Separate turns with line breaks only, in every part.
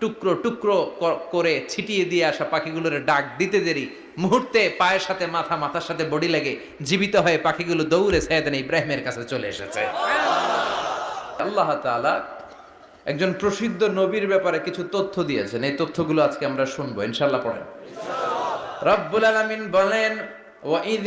টুকরো টুকরো করে ছিটিয়ে দিয়ে আসা পাখিগুলোর ডাক দিতে দেরি। মুহূর্তে পায়ের সাথে মাথা, মাথার সাথে বডি লেগে জীবিত হয়ে পাখিগুলো দৌড়ে সৈয়দান ইব্রাহিমের কাছে চলে এসেছে। আল্লাহ তাআলা একজন প্রসিদ্ধ নবীর ব্যাপারে কিছু তথ্য দিয়েছেন। এই তথ্যগুলো আজকে আমরা শুনব। ইনশাআল্লাহ পড়েন। রব্বুল আলামিন বলেন ওয়াইদ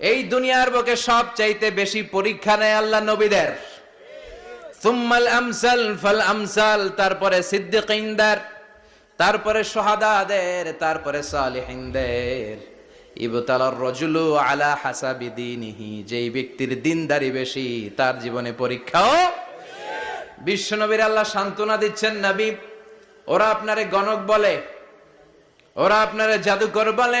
এই দুনিয়ার বুকে সব চাইতে বেশি পরীক্ষা নেয় আল্লাহ নবীদের। আমসাল ফাল আমসাল, তারপরে সিদ্দিকিনদের, তারপরে সোহাদাদের, তারপরে সালিহিনদের। ইবতালার রজুলু আলা যেই ব্যক্তির দিনদারি বেশি, তার জীবনে পরীক্ষাও বিশ্বনবীর আল্লাহ সান্ত্বনা দিচ্ছেন নবী। ওরা আপনারে গণক বলে, ওরা আপনারে জাদুকর বলে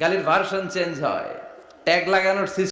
গালির ভার্সন চেঞ্জ হয়। ট্যাগ লাগানোর